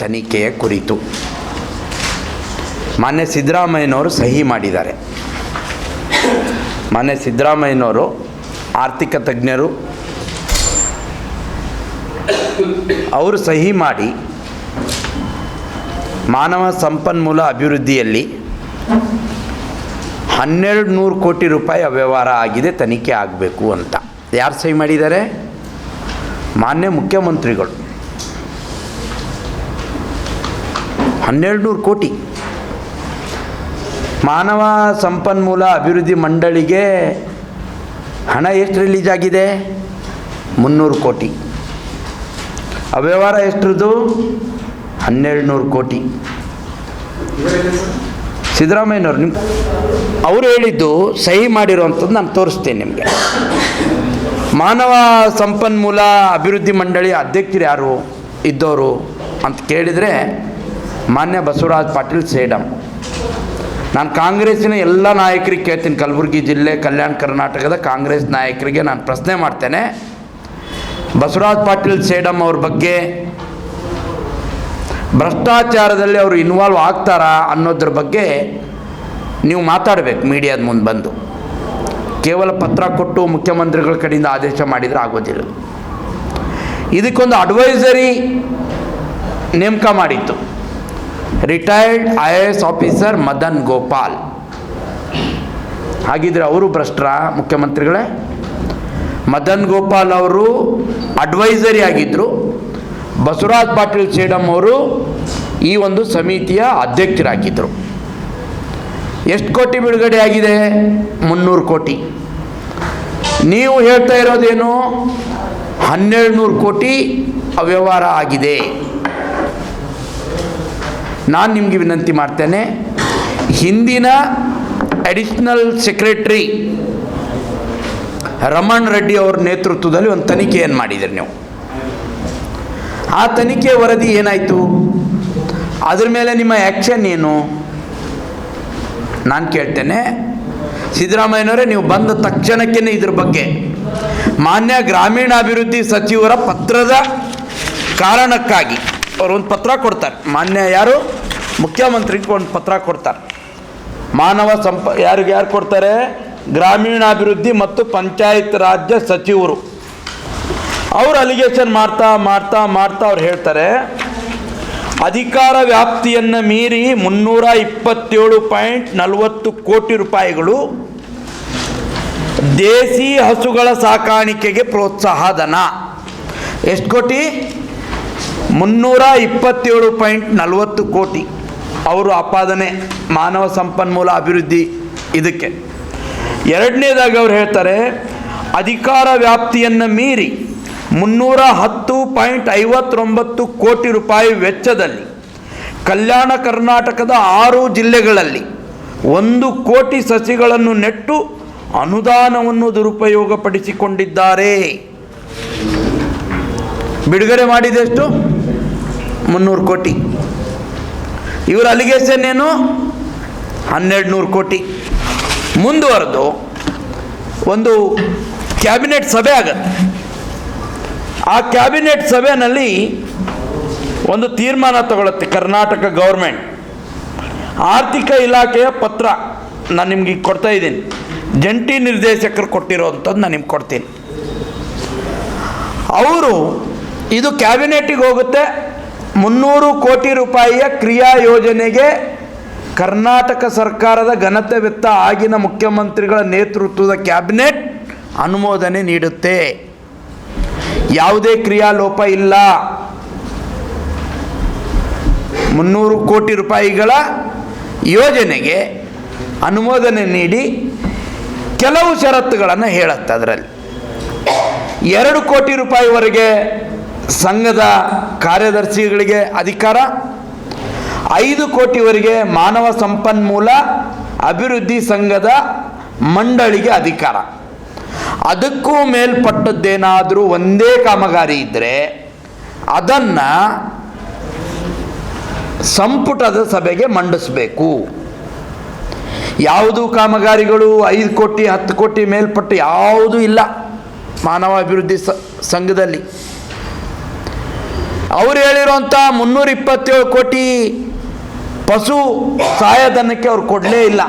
ತನಿಖೆಯ ಕುರಿತು. ಮಾನ್ಯ ಸಿದ್ದರಾಮಯ್ಯನವರು ಸಹಿ ಮಾಡಿದ್ದಾರೆ. ಮಾನ್ಯ ಸಿದ್ದರಾಮಯ್ಯನವರು ಆರ್ಥಿಕ ತಜ್ಞರು ಅವರು ಸಹಿ ಮಾಡಿ ಮಾನವ ಸಂಪನ್ಮೂಲ ಅಭಿವೃದ್ಧಿಯಲ್ಲಿ ಹನ್ನೆರಡು ನೂರು ಕೋಟಿ ರೂಪಾಯಿ ಅವ್ಯವಹಾರ ಆಗಿದೆ, ತನಿಖೆ ಆಗಬೇಕು ಅಂತ. ಯಾರು ಸಹಿ ಮಾಡಿದ್ದಾರೆ? ಮಾನ್ಯ ಮುಖ್ಯಮಂತ್ರಿಗಳು. ಹನ್ನೆರಡು ನೂರು ಕೋಟಿ. ಮಾನವ ಸಂಪನ್ಮೂಲ ಅಭಿವೃದ್ಧಿ ಮಂಡಳಿಗೆ ಹಣ ಎಷ್ಟು ರಿಲೀಸ್ ಆಗಿದೆ? ಮುನ್ನೂರು ಕೋಟಿ. ಅವ್ಯವಹಾರ ಎಷ್ಟರದ್ದು? ಹನ್ನೆರಡು ನೂರು ಕೋಟಿ. ಸಿದ್ದರಾಮಯ್ಯನವರು ನಿಮ್ಮ ಅವರು ಹೇಳಿದ್ದು ಸಹಿ ಮಾಡಿರೋವಂಥದ್ದು ನಾನು ತೋರಿಸ್ತೇನೆ ನಿಮಗೆ. ಮಾನವ ಸಂಪನ್ಮೂಲ ಅಭಿವೃದ್ಧಿ ಮಂಡಳಿ ಅಧ್ಯಕ್ಷರು ಯಾರು? ಇದ್ದವರು ಅಂತ ಕೇಳಿದರೆ ಮಾನ್ಯ ಬಸವರಾಜ್ ಪಾಟೀಲ್ ಸೇಡಮ್ ನಾನು ಕಾಂಗ್ರೆಸ್ಸಿನ ಎಲ್ಲ ನಾಯಕರಿಗೆ ಕೇಳ್ತೀನಿ, ಕಲಬುರಗಿ ಜಿಲ್ಲೆ, ಕಲ್ಯಾಣ ಕರ್ನಾಟಕದ ಕಾಂಗ್ರೆಸ್ ನಾಯಕರಿಗೆ ನಾನು ಪ್ರಶ್ನೆ ಮಾಡ್ತೇನೆ. ಬಸವರಾಜ್ ಪಾಟೀಲ್ ಸೇಡಮ್ ಅವ್ರ ಬಗ್ಗೆ ಭ್ರಷ್ಟಾಚಾರದಲ್ಲಿ ಅವರು ಇನ್ವಾಲ್ವ್ ಆಗ್ತಾರಾ ಅನ್ನೋದ್ರ ಬಗ್ಗೆ ನೀವು ಮಾತಾಡಬೇಕು, ಮೀಡಿಯಾದ ಮುಂದೆ ಬಂದು. ಕೇವಲ ಪತ್ರ ಕೊಟ್ಟು ಮುಖ್ಯಮಂತ್ರಿಗಳ ಕಡೆಯಿಂದ ಆದೇಶ ಮಾಡಿದರೆ ಆಗೋದಿಲ್ಲ. ಇದಕ್ಕೊಂದು ಅಡ್ವೈಸರಿ ನೇಮಕ ಮಾಡಿತ್ತು. Retired I A S officer Madan Gopal. ಹಾಗಿದ್ರೆ ಅವರು ಭ್ರಷ್ಟರ ಮುಖ್ಯಮಂತ್ರಿಗಳೇ? ಮದನ್ ಗೋಪಾಲ್ ಅವರು ಅಡ್ವೈಸರಿ ಆಗಿದ್ದರು ಬಸವರಾಜ್ ಪಾಟೀಲ್ ಸೇಡಮ್ ಅವರು ಈ ಒಂದು ಸಮಿತಿಯ ಅಧ್ಯಕ್ಷರಾಗಿದ್ದರು ಎಷ್ಟು ಕೋಟಿ ಬಿಡುಗಡೆ ಆಗಿದೆ? ಮುನ್ನೂರು ಕೋಟಿ. ನೀವು ಹೇಳ್ತಾ ಇರೋದೇನು? ಹನ್ನೆರಡು ನೂರು ಕೋಟಿ ಅವ್ಯವಹಾರ ಆಗಿದೆ. ನಾನು ನಿಮಗೆ ವಿನಂತಿ ಮಾಡ್ತೇನೆ, ಹಿಂದಿನ ಅಡಿಷನಲ್ ಸೆಕ್ರೆಟ್ರಿ ರಮಣ್ ರೆಡ್ಡಿ ಅವ್ರ ನೇತೃತ್ವದಲ್ಲಿ ಒಂದು ತನಿಖೆಯನ್ನು ಮಾಡಿದ್ರಿ ನೀವು. ಆ ತನಿಖೆ ವರದಿ ಏನಾಯಿತು? ಅದ್ರ ಮೇಲೆ ನಿಮ್ಮ ಆ್ಯಕ್ಷನ್ ಏನು? ನಾನು ಕೇಳ್ತೇನೆ. ಸಿದ್ದರಾಮಯ್ಯನವರೇ, ನೀವು ಬಂದ ತಕ್ಷಣಕ್ಕೇ ಇದ್ರ ಬಗ್ಗೆ ಮಾನ್ಯ ಗ್ರಾಮೀಣಾಭಿವೃದ್ಧಿ ಸಚಿವರ ಪತ್ರದ ಕಾರಣಕ್ಕಾಗಿ ಅವರು ಒಂದು ಪತ್ರ ಕೊಡ್ತಾರೆ. ಮಾನ್ಯ ಯಾರು? ಮುಖ್ಯಮಂತ್ರಿಗೆ ಒಂದು ಪತ್ರ ಕೊಡ್ತಾರೆ. ಮಾನವ ಸಂಪ, ಯಾರಿಗೆ ಯಾರು ಕೊಡ್ತಾರೆ? ಗ್ರಾಮೀಣಾಭಿವೃದ್ಧಿ ಮತ್ತು ಪಂಚಾಯತ್ ರಾಜ್ಯ ಸಚಿವರು. ಅವರು ಅಲಿಗೇಷನ್ ಮಾಡ್ತಾ ಮಾಡ್ತಾ ಮಾಡ್ತಾ ಅವ್ರು ಹೇಳ್ತಾರೆ, ಅಧಿಕಾರ ವ್ಯಾಪ್ತಿಯನ್ನು ಮೀರಿ ಮುನ್ನೂರ ಇಪ್ಪತ್ತೇಳು ಪಾಯಿಂಟ್ ನಲವತ್ತು ಕೋಟಿ ರೂಪಾಯಿಗಳು ದೇಸಿ ಹಸುಗಳ ಸಾಕಾಣಿಕೆಗೆ ಪ್ರೋತ್ಸಾಹ ಧನ ಎಷ್ಟು ಕೋಟಿ? ಮುನ್ನೂರ ಇಪ್ಪತ್ತೇಳು ಪಾಯಿಂಟ್ ನಲವತ್ತು ಕೋಟಿ ಅವರು ಆಪಾದನೆ, ಮಾನವ ಸಂಪನ್ಮೂಲ ಅಭಿವೃದ್ಧಿ ಇದಕ್ಕೆ. ಎರಡನೇದಾಗಿ ಅವ್ರು ಹೇಳ್ತಾರೆ, ಅಧಿಕಾರ ವ್ಯಾಪ್ತಿಯನ್ನು ಮೀರಿ ಮುನ್ನೂರ ಹತ್ತು ಪಾಯಿಂಟ್ ಐವತ್ತೊಂಬತ್ತು ಕೋಟಿ ರೂಪಾಯಿ ವೆಚ್ಚದಲ್ಲಿ ಕಲ್ಯಾಣ ಕರ್ನಾಟಕದ ಆರು ಜಿಲ್ಲೆಗಳಲ್ಲಿ ಒಂದು ಕೋಟಿ ಸಸಿಗಳನ್ನು ನೆಟ್ಟು ಅನುದಾನವನ್ನು ದುರುಪಯೋಗಪಡಿಸಿಕೊಂಡಿದ್ದಾರೆ. ಬಿಡುಗಡೆ ಮಾಡಿದಷ್ಟು ಮುನ್ನೂರು ಕೋಟಿ. ಇವರ ಅಲಿಗೇಷನ್ ಏನು? ಹನ್ನೆರಡು ನೂರು ಕೋಟಿ. ಮುಂದುವರೆದು ಒಂದು ಕ್ಯಾಬಿನೆಟ್ ಸಭೆ ಆಗತ್ತೆ. ಆ ಕ್ಯಾಬಿನೆಟ್ ಸಭೆಯಲ್ಲಿ ಒಂದು ತೀರ್ಮಾನ ತಗೊಳುತ್ತೆ ಕರ್ನಾಟಕ ಗೌರ್ಮೆಂಟ್. ಆರ್ಥಿಕ ಇಲಾಖೆಯ ಪತ್ರ ನಾನು ನಿಮ್ಗೆ ಕೊಡ್ತಾ ಇದ್ದೀನಿ. ಜಂಟಿ ನಿರ್ದೇಶಕರು ಕೊಟ್ಟಿರೋ ಅಂಥದ್ದು ನಾನು ನಿಮ್ಗೆ ಕೊಡ್ತೀನಿ. ಅವರು ಇದು ಕ್ಯಾಬಿನೆಟ್ಟಿಗೆ ಹೋಗುತ್ತೆ. ಮುನ್ನೂರು ಕೋಟಿ ರೂಪಾಯಿಯ ಕ್ರಿಯಾ ಯೋಜನೆಗೆ ಕರ್ನಾಟಕ ಸರ್ಕಾರದ ಘನತೆ ಆಗಿನ ಮುಖ್ಯಮಂತ್ರಿಗಳ ನೇತೃತ್ವದ ಕ್ಯಾಬಿನೆಟ್ ಅನುಮೋದನೆ ನೀಡುತ್ತೆ. ಯಾವುದೇ ಕ್ರಿಯಾಲೋಪ ಇಲ್ಲ. ಮುನ್ನೂರು ಕೋಟಿ ರೂಪಾಯಿಗಳ ಯೋಜನೆಗೆ ಅನುಮೋದನೆ ನೀಡಿ ಕೆಲವು ಷರತ್ತುಗಳನ್ನು ಹೇಳುತ್ತೆ ಅದರಲ್ಲಿ. ಎರಡು ಕೋಟಿ ರೂಪಾಯಿವರೆಗೆ ಸಂಘದ ಕಾರ್ಯದರ್ಶಿಗಳಿಗೆ ಅಧಿಕಾರ, ಐದು ಕೋಟಿವರೆಗೆ ಮಾನವ ಸಂಪನ್ಮೂಲ ಅಭಿವೃದ್ಧಿ ಸಂಘದ ಮಂಡಳಿಗೆ ಅಧಿಕಾರ. ಅದಕ್ಕೂ ಮೇಲ್ಪಟ್ಟದ್ದೇನಾದರೂ ಒಂದೇ ಕಾಮಗಾರಿ ಇದ್ದರೆ ಅದನ್ನು ಸಂಪುಟದ ಸಭೆಗೆ ಮಂಡಿಸಬೇಕು. ಯಾವುದು ಕಾಮಗಾರಿಗಳು ಐದು ಕೋಟಿ, ಹತ್ತು ಕೋಟಿ ಮೇಲ್ಪಟ್ಟು ಯಾವುದೂ ಇಲ್ಲ ಮಾನವ ಅಭಿವೃದ್ಧಿ ಸಂಘದಲ್ಲಿ. ಅವ್ರು ಹೇಳಿರೋಂಥ ಮುನ್ನೂರ ಇಪ್ಪತ್ತೇಳು ಕೋಟಿ ಪಶು ಸಹಾಯಧನಕ್ಕೆ ಅವ್ರು ಕೊಡಲೇ ಇಲ್ಲ.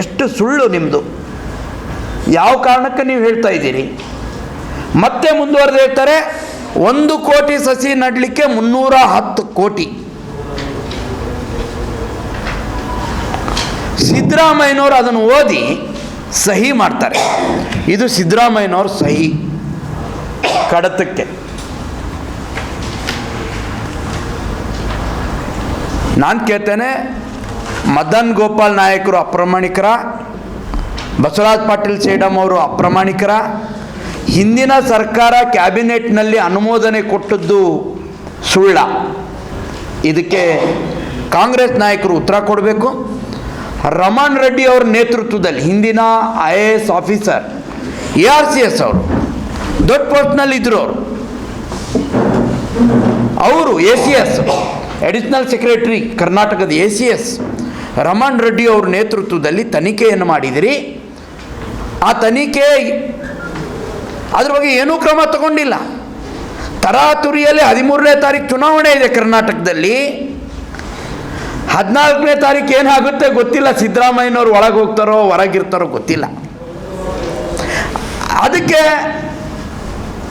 ಎಷ್ಟು ಸುಳ್ಳು ನಿಮ್ಮದು ಯಾವ ಕಾರಣಕ್ಕೆ ನೀವು ಹೇಳ್ತಾ ಇದ್ದೀರಿ? ಮತ್ತೆ ಮುಂದುವರೆದು ಹೇಳ್ತಾರೆ, ಒಂದು ಕೋಟಿ ಸಸಿ ನಡಲಿಕ್ಕೆ ಮುನ್ನೂರ ಹತ್ತು ಕೋಟಿ. ಸಿದ್ದರಾಮಯ್ಯನವರು ಅದನ್ನು ಓದಿ ಸಹಿ ಮಾಡ್ತಾರೆ. ಇದು ಸಿದ್ದರಾಮಯ್ಯನವ್ರ ಸಹಿ. ಕಡತಕ್ಕೆ. ನಾನು ಕೇಳ್ತೇನೆ, ಮದನ್ ಗೋಪಾಲ್ ನಾಯಕರು ಅಪ್ರಾಮಾಣಿಕರ, ಬಸವರಾಜ್ ಪಾಟೀಲ್ ಸೇಡಮ್ ಅವರು ಅಪ್ರಾಮಾಣಿಕರ. ಹಿಂದಿನ ಸರ್ಕಾರ ಕ್ಯಾಬಿನೆಟ್ನಲ್ಲಿ ಅನುಮೋದನೆ ಕೊಟ್ಟದ್ದು ಸುಳ್ಳ. ಇದಕ್ಕೆ ಕಾಂಗ್ರೆಸ್ ನಾಯಕರು ಉತ್ತರ ಕೊಡಬೇಕು. ರಮಣ್ ರೆಡ್ಡಿ ಅವರ ನೇತೃತ್ವದಲ್ಲಿ ಹಿಂದಿನ I A S officer A R C S ಅವರು, ದೊಡ್ಡ ಪೋಸ್ಟ್ನಲ್ಲಿ ಇದ್ರು ಅವರು. ಅವರು A C S. Additional secretary ಕರ್ನಾಟಕದ A C S Raman Reddy ಅವ್ರ ನೇತೃತ್ವದಲ್ಲಿ ತನಿಖೆಯನ್ನು ಮಾಡಿದಿರಿ. ಆ ತನಿಖೆ ಅದ್ರ ಬಗ್ಗೆ ಏನೂ ಕ್ರಮ ತಗೊಂಡಿಲ್ಲ. ತರಾತುರಿಯಲ್ಲಿ ಹದಿಮೂರನೇ ತಾರೀಕು ಚುನಾವಣೆ ಇದೆ ಕರ್ನಾಟಕದಲ್ಲಿ. ಹದಿನಾಲ್ಕನೇ ತಾರೀಕು ಏನಾಗುತ್ತೆ ಗೊತ್ತಿಲ್ಲ. ಸಿದ್ದರಾಮಯ್ಯನವರು ಒಳಗೆ ಹೋಗ್ತಾರೋ ಹೊರಗಿರ್ತಾರೋ ಗೊತ್ತಿಲ್ಲ. ಅದಕ್ಕೆ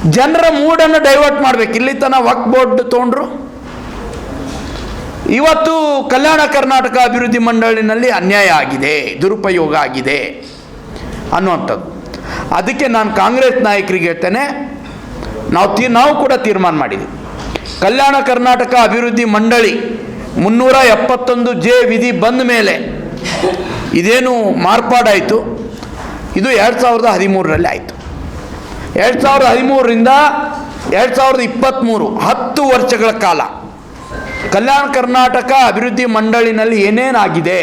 ಜನರ ಮೂಡನ್ನು ಡೈವರ್ಟ್ ಮಾಡ್ಬೇಕು. ಇಲ್ಲಿ ತನಕ ವಕ್ ಬೋರ್ಡ್ ತೊಗೊಂಡ್ರು. ಇವತ್ತು ಕಲ್ಯಾಣ ಕರ್ನಾಟಕ ಅಭಿವೃದ್ಧಿ ಮಂಡಳಿನಲ್ಲಿ ಅನ್ಯಾಯ ಆಗಿದೆ, ದುರುಪಯೋಗ ಆಗಿದೆ ಅನ್ನುವಂಥದ್ದು. ಅದಕ್ಕೆ ನಾನು ಕಾಂಗ್ರೆಸ್ ನಾಯಕರಿಗೆ ಹೇಳ್ತೇನೆ, ನಾವು ತೀ, ನಾವು ಕೂಡ ತೀರ್ಮಾನ ಮಾಡಿದ್ವಿ. ಕಲ್ಯಾಣ ಕರ್ನಾಟಕ ಅಭಿವೃದ್ಧಿ ಮಂಡಳಿ ಮುನ್ನೂರ ಎಪ್ಪತ್ತೊಂದು ಜೆ ವಿಧಿ ಬಂದ ಮೇಲೆ ಇದೇನು ಮಾರ್ಪಾಡಾಯಿತು? ಇದು ಎರಡು ಸಾವಿರದ ಹದಿಮೂರರಲ್ಲಿ ಆಯಿತು. ಎರಡು ಸಾವಿರದ ಹದಿಮೂರರಿಂದ ಎರಡು ಸಾವಿರದ ಇಪ್ಪತ್ತ್ಮೂರು ಹತ್ತು ವರ್ಷಗಳ ಕಾಲ ಕಲ್ಯಾಣ ಕರ್ನಾಟಕ ಅಭಿವೃದ್ಧಿ ಮಂಡಳಿನಲ್ಲಿ ಏನೇನಾಗಿದೆ?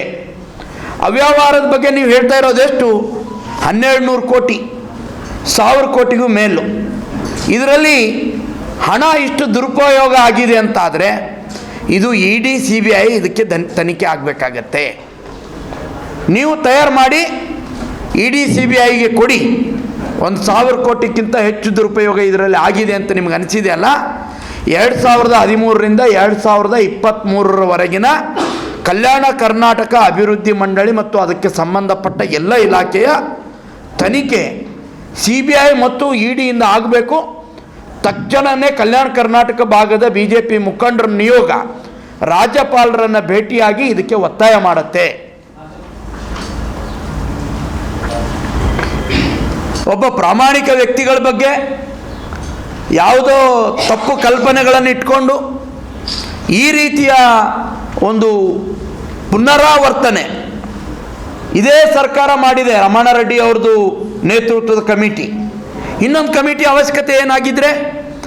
ಅವ್ಯವಹಾರದ ಬಗ್ಗೆ ನೀವು ಹೇಳ್ತಾ ಇರೋದೆಷ್ಟು ಹನ್ನೆರಡು ನೂರು ಕೋಟಿ, ಸಾವಿರ ಕೋಟಿಗೂ ಮೇಲು. ಇದರಲ್ಲಿ ಹಣ ಇಷ್ಟು ದುರುಪಯೋಗ ಆಗಿದೆ ಅಂತಾದರೆ ಇದು E D, C B I ಇದಕ್ಕೆ ದನ್ ತನಿಖೆ ಆಗಬೇಕಾಗತ್ತೆ. ನೀವು ತಯಾರು ಮಾಡಿ ಇ ಡಿ, ಸಿ ಬಿ ಐಗೆ ಕೊಡಿ. ಒಂದು ಸಾವಿರ ಕೋಟಿಗಿಂತ ಹೆಚ್ಚು ದುರುಪಯೋಗ ಇದರಲ್ಲಿ ಆಗಿದೆ ಅಂತ ನಿಮ್ಗೆ ಅನಿಸಿದೆ ಅಲ್ಲ? ಎರಡು ಸಾವಿರದ ಹದಿಮೂರರಿಂದ ಎರಡು ಸಾವಿರದ ಇಪ್ಪತ್ತ್ಮೂರರವರೆಗಿನ ಕಲ್ಯಾಣ ಕರ್ನಾಟಕ ಅಭಿವೃದ್ಧಿ ಮಂಡಳಿ ಮತ್ತು ಅದಕ್ಕೆ ಸಂಬಂಧಪಟ್ಟ ಎಲ್ಲ ಇಲಾಖೆಯ ತನಿಖೆ ಸಿ ಬಿ ಐ ಮತ್ತು ಇ ಡಿಯಿಂದ ಆಗಬೇಕು. ತಕ್ಷಣವೇ ಕಲ್ಯಾಣ ಕರ್ನಾಟಕ ಭಾಗದ ಬಿ ಜೆ ಪಿ ಮುಖಂಡರ ನಿಯೋಗ ರಾಜ್ಯಪಾಲರನ್ನು ಭೇಟಿಯಾಗಿ ಇದಕ್ಕೆ ಒತ್ತಾಯ ಮಾಡುತ್ತೆ. ಒಬ್ಬ ಪ್ರಾಮಾಣಿಕ ವ್ಯಕ್ತಿಗಳ ಬಗ್ಗೆ ಯಾವುದೋ ತಪ್ಪು ಕಲ್ಪನೆಗಳನ್ನು ಇಟ್ಕೊಂಡು ಈ ರೀತಿಯ ಒಂದು ಪುನರಾವರ್ತನೆ ಇದೇ ಸರ್ಕಾರ ಮಾಡಿದೆ. ರಮಣಾರೆಡ್ಡಿ ಅವ್ರದ್ದು ನೇತೃತ್ವದ ಕಮಿಟಿ. ಇನ್ನೊಂದು ಕಮಿಟಿ ಅವಶ್ಯಕತೆ ಏನಾಗಿದ್ರೆ